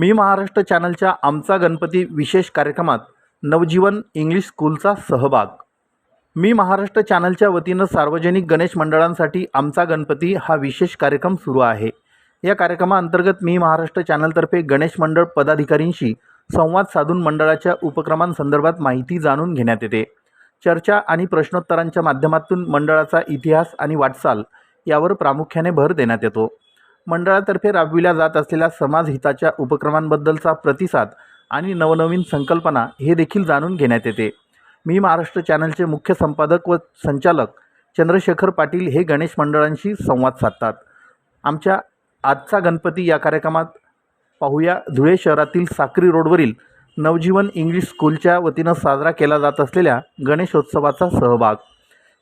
मी महाराष्ट्र चॅनलच्या आमचा गणपती विशेष कार्यक्रमात नवजीवन इंग्लिश स्कूलचा सहभाग. मी महाराष्ट्र चॅनलच्या वतीनं सार्वजनिक गणेश मंडळांसाठी आमचा गणपती हा विशेष कार्यक्रम सुरू आहे. या कार्यक्रमाअंतर्गत मी महाराष्ट्र चॅनलतर्फे गणेश मंडळ पदाधिकारींशी संवाद साधून मंडळाच्या उपक्रमांसंदर्भात माहिती जाणून घेण्यात येते. चर्चा आणि प्रश्नोत्तरांच्या माध्यमातून मंडळाचा इतिहास आणि वाटचाल यावर प्रामुख्याने भर देण्यात येतो. मंडळातर्फे राबविल्या जात असलेल्या समाजहिताच्या उपक्रमांबद्दलचा प्रतिसाद आणि नवनवीन संकल्पना हे देखील जाणून घेण्यात येते. मी महाराष्ट्र चॅनलचे मुख्य संपादक व संचालक चंद्रशेखर पाटील हे गणेश मंडळांशी संवाद साधतात. आमच्या आजचा गणपती या कार्यक्रमात पाहूया. धुळे शहरातील साक्री रोडवरील नवजीवन इंग्लिश स्कूलच्या वतीनं साजरा केला जात असलेल्या गणेशोत्सवाचा सहभाग.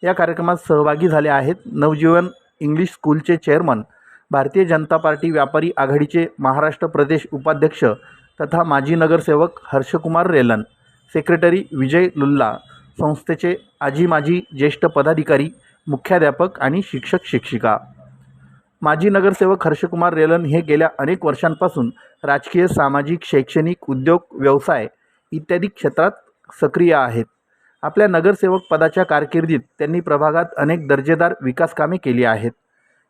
या कार्यक्रमात सहभागी झाले आहेत नवजीवन इंग्लिश स्कूलचे चेअरमन भारतीय जनता पार्टी व्यापारी आघाडीचे महाराष्ट्र प्रदेश उपाध्यक्ष तथा माजी नगरसेवक हर्षकुमार रेलन सेक्रेटरी विजय लुल्ला संस्थेचे आजी माजी ज्येष्ठ पदाधिकारी मुख्याध्यापक आणि शिक्षक शिक्षिका. माजी नगरसेवक हर्षकुमार रेलन हे गेल्या अनेक वर्षांपासून राजकीय सामाजिक शैक्षणिक उद्योग व्यवसाय इत्यादी क्षेत्रात सक्रिय आहेत. आपल्या नगरसेवक पदाच्या कारकिर्दीत त्यांनी प्रभागात अनेक दर्जेदार विकासकामे केली आहेत.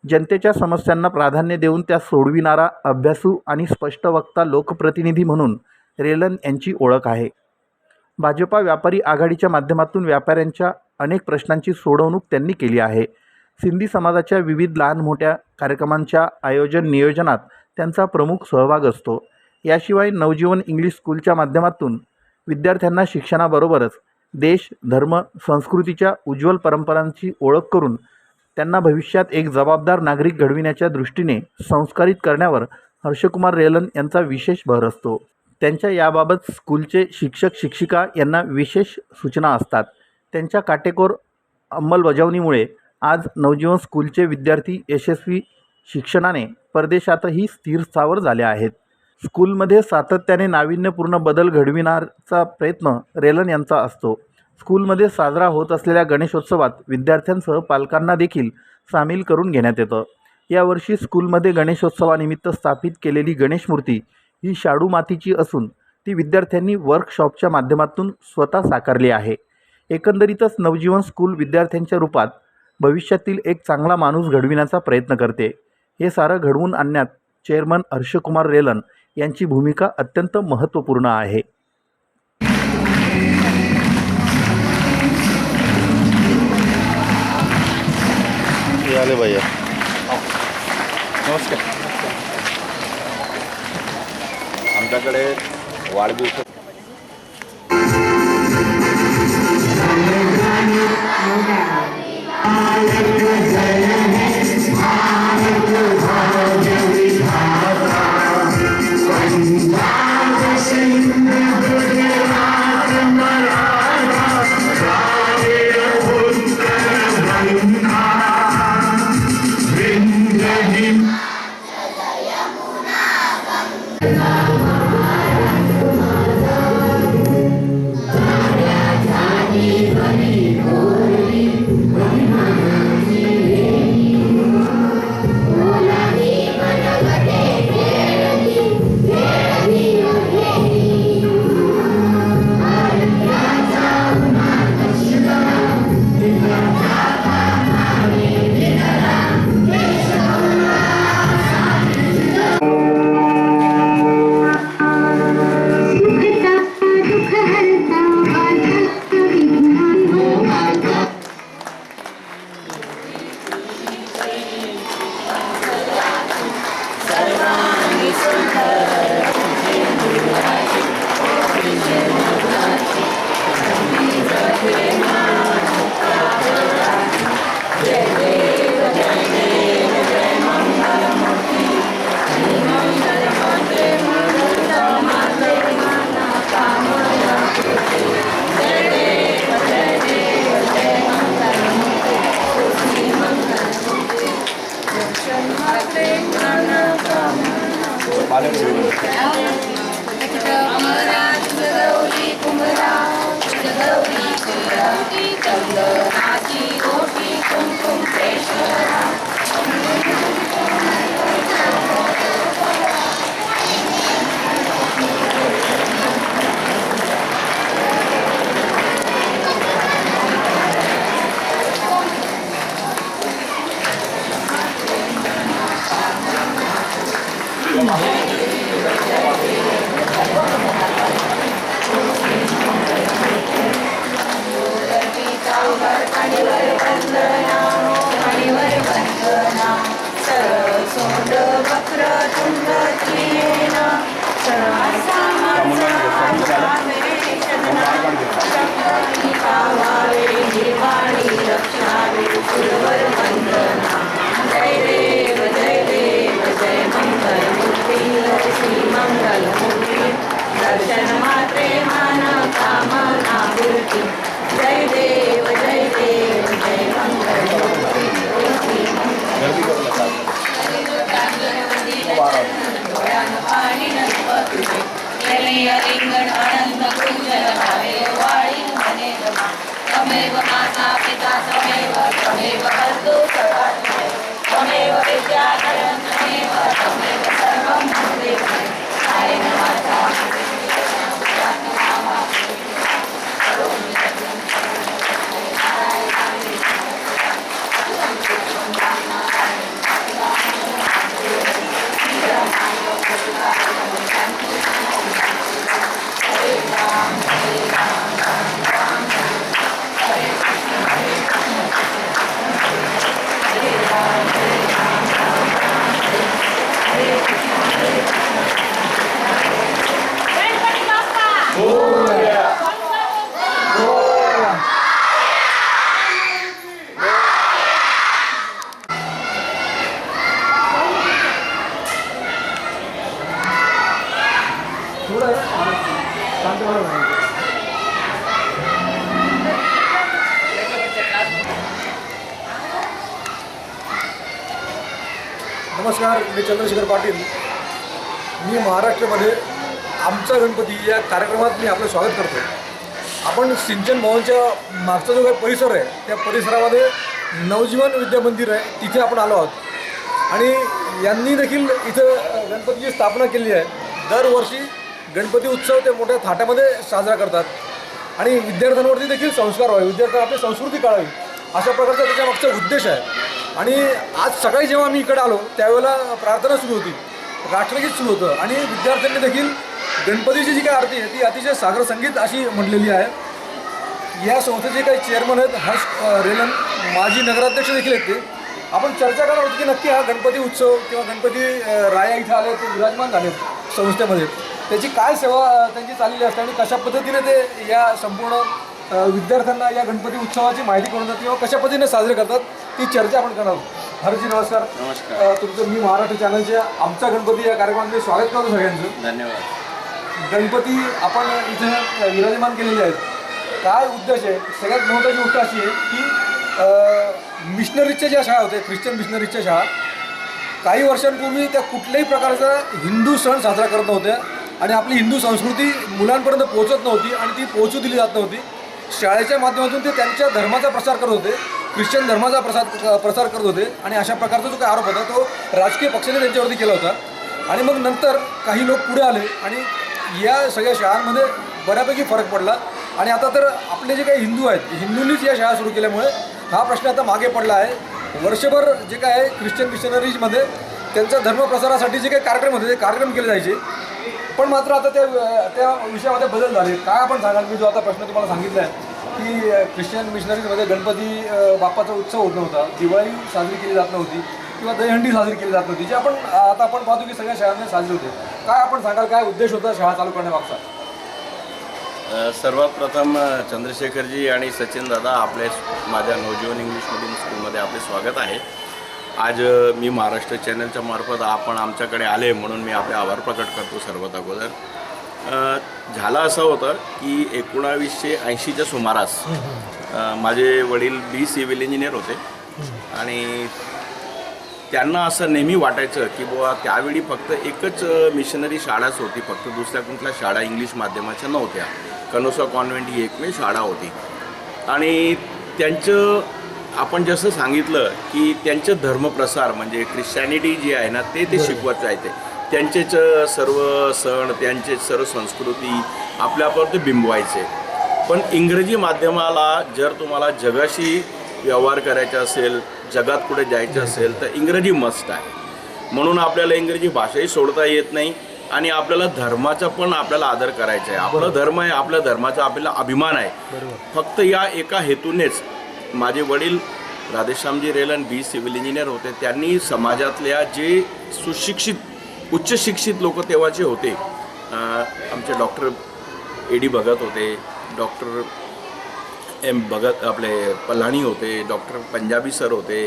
जनतेच्या समस्यांना प्राधान्य देऊन त्या सोडविणारा अभ्यासू आणि स्पष्टवक्ता लोकप्रतिनिधी म्हणून रेलन यांची ओळख आहे. भाजपा व्यापारी आघाडीच्या माध्यमातून व्यापाऱ्यांच्या अनेक प्रश्नांची सोडवणूक त्यांनी केली आहे. सिंधी समाजाच्या विविध लहान मोठ्या कार्यक्रमांच्या आयोजन नियोजनात त्यांचा प्रमुख सहभाग असतो. याशिवाय नवजीवन इंग्लिश स्कूलच्या माध्यमातून विद्यार्थ्यांना शिक्षणाबरोबरच देश धर्म संस्कृतीच्या उज्ज्वल परंपरांची ओळख करून त्यांना भविष्यात एक जबाबदार नागरिक घडविण्याच्या दृष्टीने संस्कारित करण्यावर हर्षकुमार रेलन यांचा विशेष भर असतो. त्यांच्या याबाबत स्कूलचे शिक्षक शिक्षिका यांना विशेष सूचना असतात. त्यांच्या काटेकोर अंमलबजावणीमुळे आज नवजीवन स्कूलचे विद्यार्थी यशस्वी शिक्षणाने परदेशातही स्थिर स्थावर झाले आहेत. स्कूलमध्ये सातत्याने नाविन्यपूर्ण बदल घडविण्याचा प्रयत्न रेलन यांचा असतो. स्कूलमध्ये साजरा होत असलेल्या गणेशोत्सवात विद्यार्थ्यांसह पालकांना देखील सामील करून घेण्यात येतं. यावर्षी स्कूलमध्ये गणेशोत्सवानिमित्त स्थापित केलेली गणेश मूर्ती ही शाडू मातीची असून ती विद्यार्थ्यांनी वर्कशॉपच्या माध्यमातून स्वतः साकारली आहे. एकंदरीतच नवजीवन स्कूल विद्यार्थ्यांच्या रूपात भविष्यातील एक चांगला माणूस घडविण्याचा प्रयत्न करते. हे सारं घडवून आणण्यात चेअरमन हर्षकुमार रेलन यांची भूमिका अत्यंत महत्त्वपूर्ण आहे. झाले भैया नमस्कार आमच्याकडे वाढदिवस Thank you. beside him. तमेव बंधु नमस्कार मी चंद्रशेखर पाटील. मी महाराष्ट्रामध्ये आमचा गणपती या कार्यक्रमात मी आपलं स्वागत करतो आपण सिंचन भवनच्या मागचा जो काही परिसर आहे त्या परिसरामध्ये नवजीवन विद्या मंदिर आहे तिथे आपण आलो आहोत. आणि यांनी देखील इथं गणपतीची स्थापना केली आहे. दरवर्षी गणपती उत्सव ते मोठ्या थाटामध्ये साजरा करतात. आणि विद्यार्थ्यांवरती देखील संस्कार व्हावे. विद्यार्थ्यांना आपली संस्कृती कळावी. अशा प्रकारचा त्याच्यामागचा उद्देश आहे. आणि आज सकाळी जेव्हा आम्ही इकडे आलो त्यावेळेला प्रार्थना सुरू होती. राष्ट्रगीत सुरू होतं. आणि विद्यार्थ्यांनी देखील गणपतीची जी काही आरती आहे ती अतिशय सागर संगीत अशी म्हटलेली आहे. या संस्थेचे काही चेअरमन आहेत हर्ष रेलन माजी नगराध्यक्ष देखील आहेत ते. आपण चर्चा करणार होतो की नक्की हा गणपती उत्सव किंवा गणपती राया इथं आले ते विराजमान झालेत संस्थेमध्ये. त्याची काय सेवा त्यांची चाललेली असते आणि कशा पद्धतीने ते या संपूर्ण विद्यार्थ्यांना या गणपती उत्सवाची माहिती करून देतात किंवा कशा पद्धतीने साजरे करतात ती चर्चा आपण करणार आहोत. हरजी नमस्कार. नमस्कार. तुमचं मी महाराष्ट्र चॅनलच्या आमचा गणपती या कार्यक्रमामध्ये स्वागत करतो सगळ्यांचं. धन्यवाद. गणपती आपण इथे विराजमान केलेले आहेत. काय उद्देश आहे? सगळ्यात महत्त्वाची गोष्ट अशी आहे की मिशनरीजच्या ज्या शाळा होत्या ख्रिश्चन मिशनरीजच्या शाळा काही वर्षांपूर्वी त्या कुठल्याही प्रकारचा हिंदू सण साजरा करत नव्हत्या. आणि आपली हिंदू संस्कृती मुलांपर्यंत पोहोचत नव्हती आणि ती पोहोचू दिली जात नव्हती. शाळेच्या माध्यमातून ते त्यांच्या धर्माचा प्रसार करत होते ख्रिश्चन धर्माचा प्रसार प्रसार करत होते आणि अशा प्रकारचा जो काही आरोप होता तो राजकीय पक्षाने त्यांच्यावरती केला होता. आणि मग नंतर काही लोक पुढे आले आणि या सगळ्या शाळांमध्ये बऱ्यापैकी फरक पडला. आणि आता तर आपले जे काही हिंदू आहेत हिंदूंनीच या शाळा सुरू केल्यामुळे हा प्रश्न आता मागे पडला आहे. वर्षभर जे काय आहे ख्रिश्चन मिशनरीजमध्ये त्यांच्या धर्मप्रसारासाठी जे काही कार्यक्रम होते ते कार्यक्रम केले जायचे. पण मात्र आता त्या त्या विषयामध्ये बदल झाले. काय आपण सांगाल? मी जो आता प्रश्न तुम्हाला सांगितला आहे की ख्रिश्चन मिशनरीजमध्ये गणपती बाप्पाचा उत्सव होत नव्हता. दिवाळी साजरी केली जात नव्हती किंवा दहीहंडी साजरी केली जात नव्हती. जे आपण आता आपण पाहतो की सगळ्या शाळांमध्ये साजरी होते. काय आपण सांगाल? काय उद्देश होता शाळा चालू करण्यामागचा? सर्वप्रथम सर्वात प्रथम चंद्रशेखरजी आणि सचिन दादा आपले माझ्या नवजीवन इंग्लिश मीडियम स्कूलमध्ये आपले स्वागत आहे. आज मी महाराष्ट्र चॅनलच्या मार्फत आपण आमच्याकडे आले म्हणून मी आपले आभार प्रकट करतो सर्वात अगोदर. झालं असं होतं की एकोणावीसशे ऐंशीच्या सुमारास माझे वडील बी सिव्हिल इंजिनियर होते. आणि त्यांना असं नेहमी वाटायचं की बुवा त्यावेळी फक्त एकच मिशनरी शाळाच होती. फक्त दुसऱ्या कुठल्या शाळा इंग्लिश माध्यमाच्या नव्हत्या. कनोसा कॉन्व्हेंट ही एकमेव शाळा होती. आणि त्यांचं आपण जसं सांगितलं की त्यांचं धर्मप्रसार म्हणजे ख्रिश्चॅनिटी जी आहे ना ते ते शिकवत राहते त्यांचेच सर्व सण त्यांचेच सर्व संस्कृती आपल्यावर ते बिंबवायचे. पण इंग्रजी माध्यमाला जर तुम्हाला जगाशी व्यवहार करायचा असेल जगात कुठे जायचं असेल तर इंग्रजी मस्ट आहे. म्हणून आपल्याला इंग्रजी भाषाही सोडता येत नाही आणि आपल्याला धर्माचा पण आपल्याला आदर करायचा आहे. आपला धर्म आहे आपल्या धर्माचा आपल्याला अभिमान आहे. फक्त या एका हेतूनेच माझे वडील राधेश्यामजी रेल आणि बी सिव्हिल इंजिनियर होते. त्यांनी समाजातल्या जे सुशिक्षित उच्च शिक्षित लोक तेव्हाचे होते आमचे डॉक्टर ए डी भगत होते डॉक्टर एम भगत आपले पल्हाणी होते डॉक्टर पंजाबी सर होते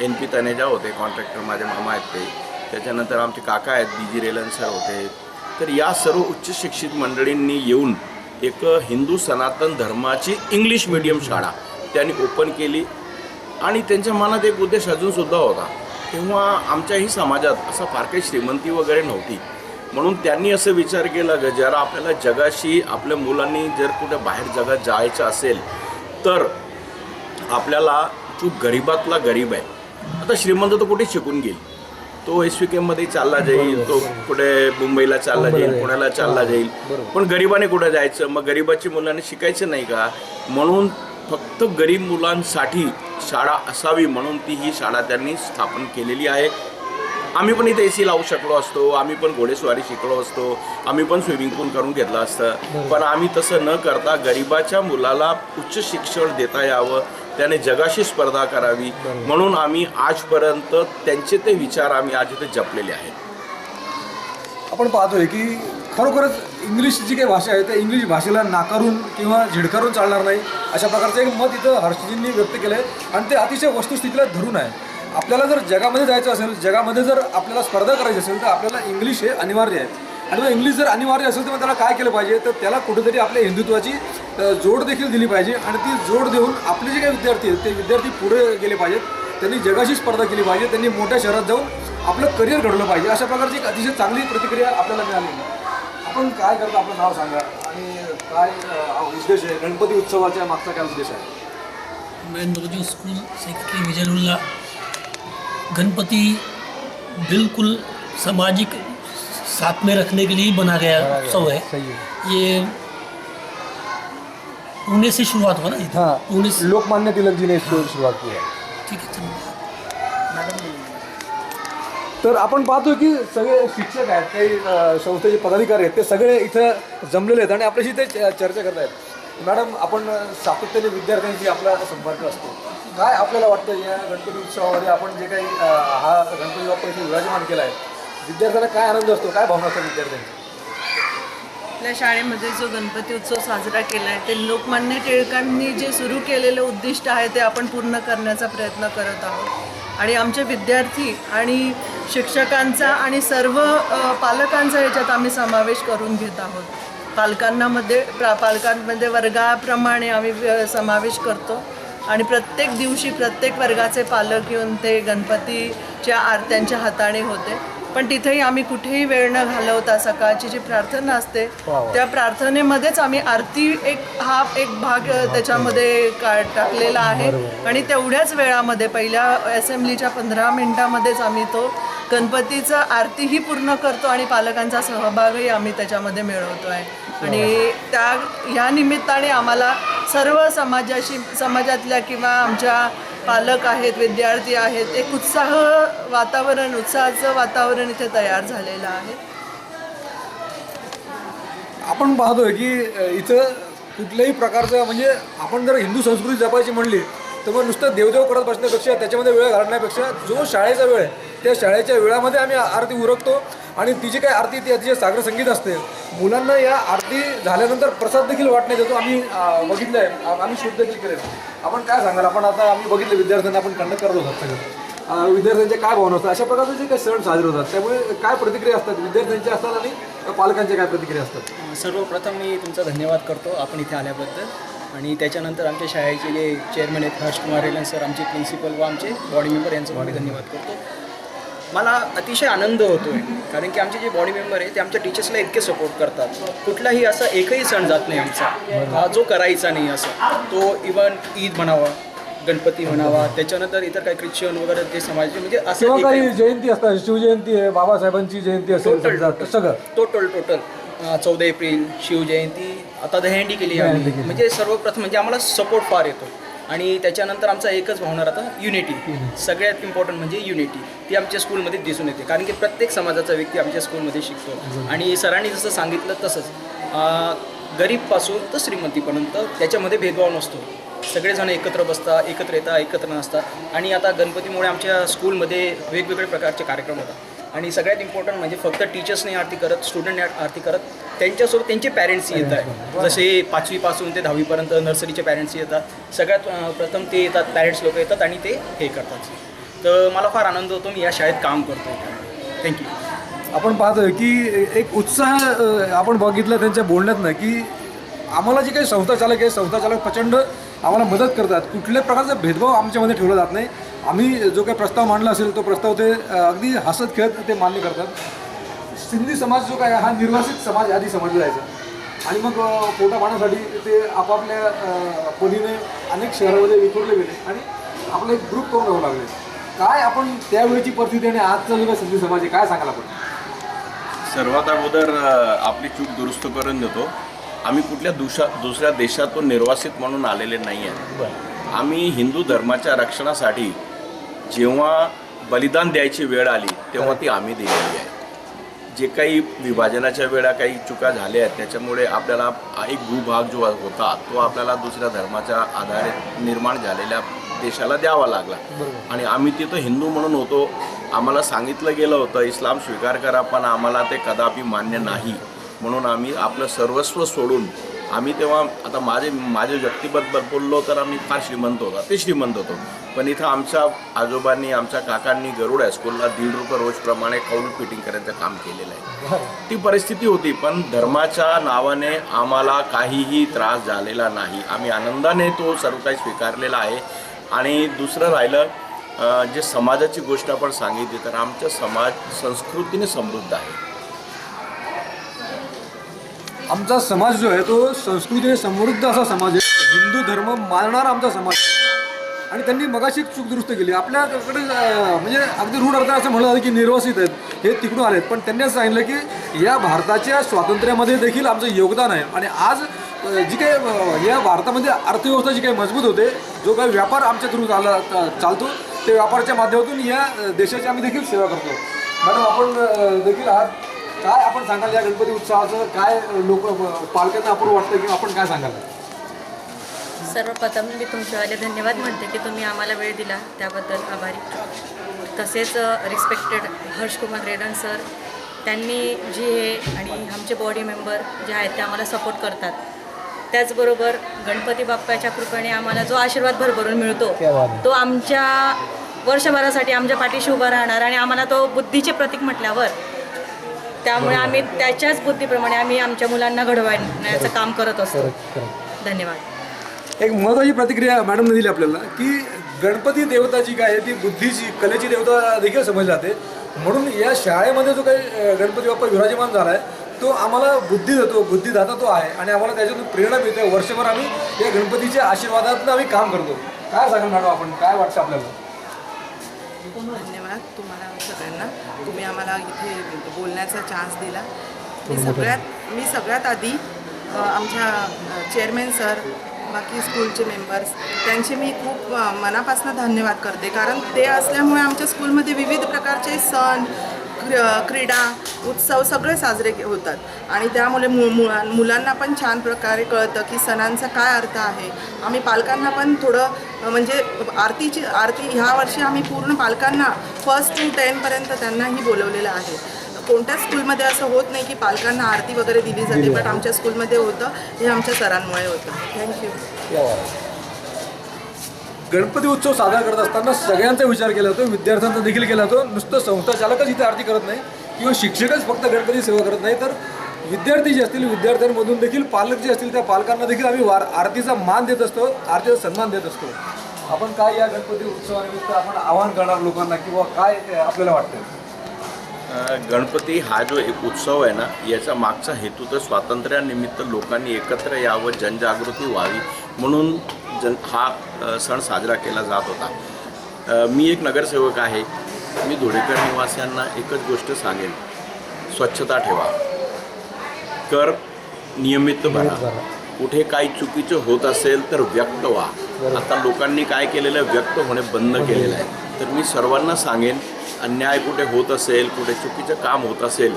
एन पी तनेजा होते कॉन्ट्रॅक्टर माझे मामा आहेत ते. त्याच्यानंतर आमचे काका आहेत बी जी रेलन सर होते. तर या सर्व उच्च शिक्षित मंडळींनी येऊन एक हिंदू सनातन धर्माची इंग्लिश मीडियम शाळा त्यांनी ओपन केली. आणि त्यांच्या मनात एक उद्देश अजूनसुद्धा होता. तेव्हा आमच्याही समाजात असं फार काही श्रीमंती वगैरे नव्हती. म्हणून त्यांनी असं विचार केला की जरा आपल्याला जगाशी आपल्या मुलांनी जर कुठे बाहेर जगात जायचं असेल तर आपल्याला जो गरीबातला गरीब आहे. आता श्रीमंत तर कुठे शिकून घेईल तो एस केमध्ये चालला जाईल तो कुठे मुंबईला चालला जाईल पुण्याला चालला जाईल. पण गरिबाने कुठे जायचं? मग गरिबाची मुलांनी शिकायचं नाही का? म्हणून फक्त गरीब मुलांसाठी शाळा असावी म्हणून ती ही शाळा त्यांनी स्थापन केलेली आहे. आम्ही पण इथे ए सी लावू शकलो असतो आम्ही पण घोडेस्वारी शिकलो असतो आम्ही पण स्विमिंग पूल करून घेतलं असतं. पण आम्ही तसं न करता गरिबाच्या मुलाला उच्च शिक्षण देता यावं त्याने जगाशी स्पर्धा करावी. म्हणून आम्ही आजपर्यंत त्यांचे ते विचार आम्ही आज इथे जपलेले आहेत. आपण पाहतोय की खरोखरच इंग्लिश जी काही भाषा आहे त्या इंग्लिश भाषेला नाकारून किंवा झिडकारून चालणार नाही अशा प्रकारचं एक मत इथं हर्षजींनी व्यक्त केलं आहे आणि ते अतिशय वस्तुस्थितीला धरून आहे. आपल्याला जर जगामध्ये जायचं असेल जगामध्ये जर आपल्याला स्पर्धा करायची असेल तर आपल्याला इंग्लिश हे अनिवार्य आहे. आणि मग इंग्लिश जर अनिवार्य असेल तर मग त्याला काय केलं पाहिजे? तर त्याला कुठेतरी आपल्या हिंदुत्वाची जोड देखील दिली पाहिजे आणि ती जोड देऊन आपले जे काही विद्यार्थी आहेत ते विद्यार्थी पुढे गेले पाहिजेत. त्यांनी जगाशी स्पर्धा केली पाहिजे त्यांनी मोठ्या शहरात जाऊन आपलं करिअर घडलं पाहिजे अशा प्रकारची एक अतिशय चांगली प्रतिक्रिया आपल्याला मिळाली. आपण काय करता आपलं नाव सांगा. आणि काय उद्देश आहे गणपती उत्सवाच्या मागचा काय उद्देश आहे? नवजोत स्कूल सेक्रेटरी विजयनुल्ला गणपति बिल्कुल सामाजिक साथ में रखने के लिए ही बना गया उत्सव है। सही है। ये पुणे से शुरुआत हुआ ना? ये? हाँ पुणे से लोकमान्य तिलक जी ने इसको सुरुवात की है। ठीक है चलो तर आपण पाहतो की सगळे शिक्षक आहेत काही संस्थेचे पदाधिकारी आहेत ते सगळे इथं जमलेले आहेत आणि आपल्याशी ते चर्चा करत आहेत. मॅडम आपण सातत्याने विद्यार्थ्यांशी आपला संपर्क असतो. काय आपल्याला वाटतं या गणपती उत्सवामध्ये आपण जे काही हा गणपती बाप्पा इथे विराजमान केला आहे विद्यार्थ्यांना काय आनंद असतो काय भावना असतात विद्यार्थ्यांची? आपल्या शाळेमध्ये जो गणपती उत्सव साजरा केला आहे ते लोकमान्य टिळकांनी जे सुरू केलेलं उद्दिष्ट आहे ते आपण पूर्ण करण्याचा प्रयत्न करत आहोत. आणि आमचे विद्यार्थी आणि शिक्षकांचा आणि सर्व पालकांचा याच्यात आम्ही समावेश करून घेत आहोत. पालकांना मध्ये प्रा पालकांमध्ये वर्गाप्रमाणे आम्ही समावेश करतो. आणि प्रत्येक दिवशी प्रत्येक वर्गाचे पालक येऊन ते गणपतीच्या आरत्यांच्या हाताने होते. पण तिथेही आम्ही कुठेही वेळ न घालवता सकाळची जी प्रार्थना असते त्या प्रार्थनेमध्येच आम्ही आरती एक हा एक भाग त्याच्यामध्ये का टाकलेला आहे. आणि तेवढ्याच वेळामध्ये पहिल्या असेंब्लीच्या पंधरा मिनिटामध्येच आम्ही तो गणपतीचं आरतीही पूर्ण करतो आणि पालकांचा सहभागही आम्ही त्याच्यामध्ये मिळवतो आहे. आणि त्या ह्या निमित्ताने आम्हाला सर्व समाजाशी समाजातल्या किंवा आमच्या पालक आहेत विद्यार्थी आहेत एक उत्साह वातावरण उत्साहाचं वातावरण इथे तयार झालेलं आहे. आपण पाहतोय की इथं कुठल्याही प्रकारचं म्हणजे आपण जर हिंदू संस्कृती जपायची म्हणली तर मग नुसतं देवदेव करत बसण्यापेक्षा त्याच्यामध्ये वेळ घालण्यापेक्षा जो शाळेचा वेळ आहे त्या शाळेच्या वेळामध्ये आम्ही आरती उरकतो. आणि तिची काय आरती ती अतिशय सागर संगीत असते. मुलांना या आरती झाल्यानंतर प्रसाद देखील वाटण्यात येतो. आम्ही बघितलं आहे आम्ही शूट देखील केले आपण काय सांगाल? आपण आता आम्ही बघितलं विद्यार्थ्यांना आपण कंडक्ट करत होतात सगळं. विद्यार्थ्यांच्या काय भावना असतात? अशा प्रकारचे जे काही सण साजरे होतात त्यामुळे काय प्रतिक्रिया असतात? विद्यार्थ्यांच्या असतात आणि पालकांच्या काय प्रतिक्रिया असतात? सर्वप्रथम मी तुमचा धन्यवाद करतो. आपण इथे आल्याबद्दल. आणि त्याच्यानंतर आमच्या शाळेचे जे चेअरमन आहेत हर्षकुमार रेलन सर आमचे प्रिन्सिपल व आमचे बॉडी मेंबर यांचा मी धन्यवाद करतो. मला अतिशय आनंद होतो आहे कारण की आमचे जे बॉडी मेंबर आहे ते आमच्या टीचर्सला इतके सपोर्ट करतात. कुठलाही असा एकही सण जात नाही आमचा. हा जो करायचा नाही असा. तो इवन ईद म्हणावा गणपती म्हणावा त्याच्यानंतर इतर काही ख्रिश्चन वगैरे ते समाज म्हणजे असं काही जयंती असतात शिवजयंती आहे बाबासाहेबांची जयंती असेल टोटल सगळं. टोटल टोटल चौदा एप्रिल शिवजयंती आता दहीहंडी केली आहे आम्ही. म्हणजे सर्वप्रथम म्हणजे आम्हाला सपोर्ट फार येतो. आणि त्याच्यानंतर आमचा एकच भावना राहतं युनिटी सगळ्यात इम्पॉर्टंट म्हणजे युनिटी ती आमच्या स्कूलमध्ये दिसून येते. कारण की प्रत्येक समाजाचा व्यक्ती आमच्या स्कूलमध्ये शिकतो. आणि सरांनी जसं सांगितलं तसंच गरीबपासून तर श्रीमंतीपर्यंत त्याच्यामध्ये भेदभाव नसतो. सगळेजण एकत्र बसतात एकत्र येतात एकत्र नसतात आणि आता गणपतीमुळे आमच्या स्कूलमध्ये वेगवेगळे प्रकारचे कार्यक्रम होतात. आणि सगळ्यात इम्पॉर्टंट म्हणजे फक्त टीचर्स नाही आरती करत स्टुडंट नाही आरती करत त्यांच्यासोबत त्यांचे पॅरेंट्स येत आहे जसे पाचवीपासून ते दहावीपर्यंत नर्सरीचे पॅरेंट्स येतात. सगळ्यात प्रथम ते येतात पॅरेंट्स लोक येतात आणि ते हे करतात. तर मला फार आनंद होतो मी या शाळेत काम करतो थँक्यू आपण पाहतोय की एक उत्साह आपण बघितलं त्यांच्या बोलण्यातनं की आम्हाला जे काही संस्था चालक आहे संस्था चालक प्रचंड आम्हाला मदत करतात. कुठल्याच प्रकारचा भेदभाव आमच्यामध्ये ठेवला जात नाही. आम्ही जो काही प्रस्ताव मांडला असेल तो प्रस्ताव ते अगदी हसत खेळत ते मान्य करतात. सिंधी समाज जो काय हा निर्वासित समाज आधी समजला जायचा. आणि मग पोटा पाण्यासाठी ते आपापल्या अ, परीने अनेक शहरामध्ये विखुरले गेले आणि आपले एक ग्रुप करून राहू लागले. काय आपण त्यावेळेची परिस्थिती आणि आजचा जो काही सिंधी समाज आहे काय सांगाल आपण? सर्वात अगोदर आपली चूक दुरुस्त करून देतो. आम्ही कुठल्या दुसऱ्या दुसऱ्या देशातून निर्वासित म्हणून आलेले नाही आहेत आम्ही हिंदू धर्माच्या रक्षणासाठी जेव्हा बलिदान द्यायची वेळ आली तेव्हा ती आम्ही दिलेली आहे. जे काही विभाजनाच्या वेळा काही चुका झाल्या आहेत त्याच्यामुळे आपल्याला एक भूभाग जो होता तो आपल्याला दुसऱ्या धर्माच्या आधारे निर्माण झालेल्या देशाला द्यावा लागला. आणि आम्ही तिथं हिंदू म्हणून होतो. आम्हाला सांगितलं गेलं होतं इस्लाम स्वीकार करा पण आम्हाला ते कदापि मान्य नाही. म्हणून आम्ही आपलं सर्वस्व सोडून आम्ही तेव्हा आता माझे माझे व्यक्तिबद्दल बोललो तर आम्ही फार श्रीमंत होतो ते श्रीमंत होतो. पण इथं आमच्या आजोबांनी आमच्या काकांनी गरुड हायस्कूलला दीड रुपये रोजप्रमाणे कौल फिटिंग करायचं काम केलेलं आहे. ती परिस्थिती होती पण धर्माच्या नावाने आम्हाला काहीही त्रास झालेला नाही. आम्ही आनंदाने तो सर्व काही स्वीकारलेला आहे. आणि दुसरं राहिलं जे समाजाची गोष्ट आपण सांगितली तर आमचा समाज संस्कृतीने समृद्ध आहे. आमचा समाज जो आहे तो संस्कृतीने समृद्ध असा समाज आहे. हिंदू धर्म मानणारा आमचा समाज आहे. आणि त्यांनी मगाशी चूक दुरुस्त केली. आपल्याकडे म्हणजे अगदी रूढ अर्थ असं म्हणलं की निर्वासित आहेत हे तिकडून आलेत. पण त्यांनी सांगितलं की या भारताच्या स्वातंत्र्यामध्ये देखील आमचं योगदान आहे. आणि आज जी काही या भारतामध्ये अर्थव्यवस्था जी काही मजबूत होते जो काही व्यापार आमच्या थ्रू चालला चालतो ते व्यापाराच्या माध्यमातून या देशाची आम्ही देखील सेवा करतो. मॅडम आपण देखील आहात. काय आपण सांगाल या गणपती उत्सवाचं? काय लोक पालकांना आपण वाटतं की आपण काय सांगाल? सर्वप्रथम मी तुमच्यावाले धन्यवाद म्हणते की तुम्ही आम्हाला वेळ दिला. त्याबद्दल आभारी. तसेच रिस्पेक्टेड हर्षकुमार रेडन सर त्यांनी जी हे आणि आमचे बॉडी मेंबर जे आहेत ते आम्हाला सपोर्ट करतात. त्याचबरोबर गणपती बाप्पाच्या कृपेने आम्हाला जो आशीर्वाद भरभरून मिळतो तो आमच्या वर्षभरासाठी आमच्या पाठीशी उभा राहणार आणि आम्हाला तो बुद्धीचे प्रतीक म्हटल्यावर त्यामुळे आम्ही त्याच्याच बुद्धीप्रमाणे आम्ही आमच्या मुलांना घडवण्याचं काम करत असतो. धन्यवाद. एक महत्त्वाची प्रतिक्रिया मॅडमने दिली आपल्याला की गणपती देवता जी काय आहे ती बुद्धीची कलेची देवता देखील समजली जाते. म्हणून या शाळेमध्ये जो काही गणपती बाप्पा विराजमान झाला आहे तो आम्हाला बुद्धी देतो बुद्धिदाता तो आहे आणि आम्हाला त्याच्यातून प्रेरणा मिळते. वर्षभर आम्ही या गणपतीच्या आशीर्वादातून आम्ही काम करतो. काय सांगाल मॅडम आपण? काय वाटतं आपल्याला? धन्यवाद तुम्हाला सगळ्यांना. तुम्ही आम्हाला इथे बोलण्याचा चान्स दिला. मी सगळ्यात मी सगळ्यात आधी आमच्या चेअरमॅन सर बाकी स्कूलचे मेंबर्स त्यांचे मी खूप मनापासून धन्यवाद करते. कारण ते असल्यामुळे आमच्या स्कूलमध्ये विविध प्रकारचे सण क्रीडा उत्सव सगळे साजरे के- होतात. आणि त्यामुळे मु मुळा- मुलांना पण छान प्रकारे कळतं की सणांचा काय अर्थ आहे. आम्ही पालकांना पण थोडं म्हणजे आरतीची आरती ह्या वर्षी आम्ही पूर्ण पालकांना फर्स्ट टू टेनपर्यंत त्यांनाही बोलवलेलं आहे. कोणत्याच स्कूलमध्ये असं होत नाही की पालकांना आरती वगैरे दिली जाते बट आमच्या स्कूलमध्ये होतं हे आमच्या सरांमुळे होतं. थँक्यू गणपती उत्सव साजरा करत असताना सगळ्यांचा विचार केला जातो विद्यार्थ्यांचा देखील केला जातो. नुसतं संस्था चालकच इथे आरती करत नाही किंवा शिक्षकच फक्त गणपती सेवा करत नाही. तर विद्यार्थी जे असतील विद्यार्थ्यांमधून देखील पालक जे असतील त्या पालकांना देखील आम्ही वार आरतीचा मान देत असतो आरतीचा सन्मान देत असतो. आपण काय या गणपती उत्सवानिमित्त आपण आवाहन करणार लोकांना किंवा काय आपल्याला वाटतं गणपती हा जो एक उत्सव आहे ना याचा मागचा हेतू तर स्वातंत्र्यानिमित्त लोकांनी एकत्र यावं जनजागृती व्हावी. म्हणून जन हा सण साजरा केला जात होता. मी एक नगरसेवक आहे. मी धुळेकर निवासियांना एकच गोष्ट सांगेन. स्वच्छता ठेवा. कर नियमित भरा. कुठे काही चुकीचं होत असेल तर व्यक्त व्हा. आता लोकांनी काय केलेलं आहे? व्यक्त होणे बंद केलेलं आहे. तर मी सर्वांना सांगेन अन्याय कुठे होत असेल कुठे चुकीचं काम होत असेल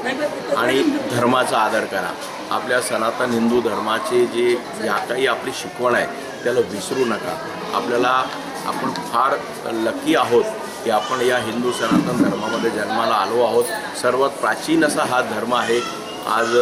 आणि धर्माचा आदर करा. आपल्या सनातन हिंदू धर्माचे जे या काही आपली शिकवण आहे त्याला विसरू नका. आपल्याला आपण फार लकी आहोत की आपण या हिंदू सनातन धर्मामध्ये जन्माला आलो आहोत. सर्वात प्राचीन असा हा धर्म आहे. आज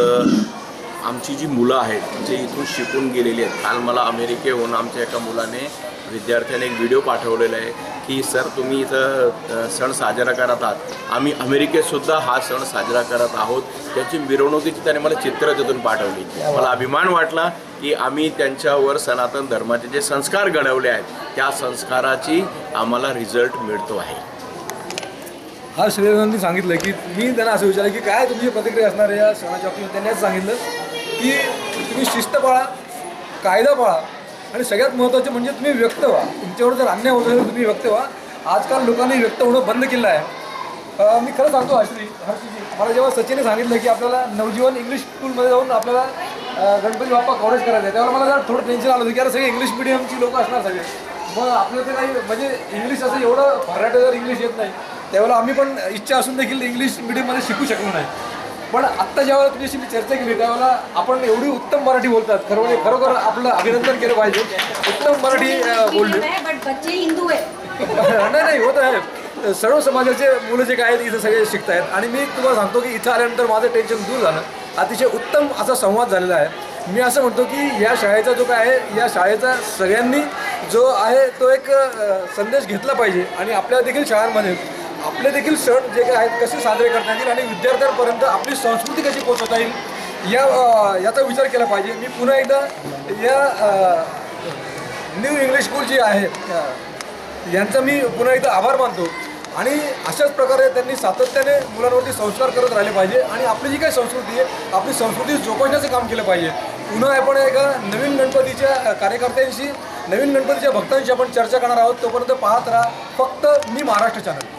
आमची जी मुलं आहेत जे इथून शिकून गेलेली आहेत. काल मला अमेरिकेहून आमच्या एका मुलाने विद्यार्थ्याने एक व्हिडिओ पाठवलेला आहे की सर तुम्ही इथं सण साजरा करत आहात. आम्ही अमेरिकेतसुद्धा हा सण साजरा करत आहोत. त्याची मिरवणुकीची त्याने मला चित्र तिथून पाठवली. मला अभिमान वाटला की आम्ही त्यांच्यावर सनातन धर्माचे जे संस्कार घडवले आहेत त्या संस्काराची आम्हाला रिझल्ट मिळतो आहे. हा श्रेयांनी सांगितलं की मी त्यांना असं विचारलं की काय तुमची प्रतिक्रिया असणार आहे या सणाच्या बाबतीत? त्यांनी सांगितलं. की तुम्ही शिस्त पाळा कायदा पाळा आणि सगळ्यात महत्त्वाचं म्हणजे तुम्ही व्यक्त व्हा. तुमच्यावर जर अन्याय होत असेल तर तुम्ही व्यक्त व्हा. आजकाल लोकांनी व्यक्त होणं बंद केलं आहे. मी खरं सांगतो हर्षी हर्षीजी मला जेव्हा सचिनने सांगितलं की आपल्याला नवजीवन इंग्लिश स्कूलमध्ये जाऊन आपल्याला गणपती बाप्पा कव्हरेज करायचं आहे त्यावर मला जरा थोडं टेन्शन आलं होतं की अरे सगळे इंग्लिश मिडियमची लोक असणार सगळे. मग आपल्याला ते काही म्हणजे इंग्लिश असं एवढं फराटे जर इंग्लिश येत नाही. त्यावेळेला आम्ही पण इच्छा असून देखील इंग्लिश मिडियममध्ये शिकू शकलो नाही. पण आत्ता ज्यावेळेला तुझ्याशी मी चर्चा केली त्यावेळेला आपण एवढी उत्तम मराठी बोलतात. खरं म्हणजे खरोखर आपलं अभिनंदन केलं पाहिजे. उत्तम मराठी बोलले. नाही नाही होत आहे. सर्व समाजाचे मुलं जे काय आहेत इथं सगळे शिकत आहेत आणि मी तुम्हाला सांगतो की इथं आल्यानंतर माझं टेन्शन दूर झालं. अतिशय उत्तम असा संवाद झालेला आहे. मी असं म्हणतो की या शाळेचा जो काय आहे या शाळेचा सगळ्यांनी जो आहे तो एक संदेश घेतला पाहिजे. आणि आपल्या देखील शाळांमध्ये आपले देखील सण जे काही आहेत कसे साजरे करता येतील आणि विद्यार्थ्यांपर्यंत आपली संस्कृती कशी पोहोचवता येईल या याचा विचार केला पाहिजे. मी पुन्हा एकदा या न्यू इंग्लिश स्कूल जी आहे यांचा मी पुन्हा एकदा आभार मानतो. आणि अशाच प्रकारे त्यांनी सातत्याने मुलांवरती संस्कार करत राहिले पाहिजे आणि आपली जी काही संस्कृती आहे आपली संस्कृती जोपासण्याचं काम केलं पाहिजे. पुन्हा आपण एका नवीन गणपतीच्या कार्यकर्त्यांशी नवीन गणपतीच्या भक्तांशी आपण चर्चा करणार आहोत. तोपर्यंत पाहत राहा फक्त मी महाराष्ट्र चॅनल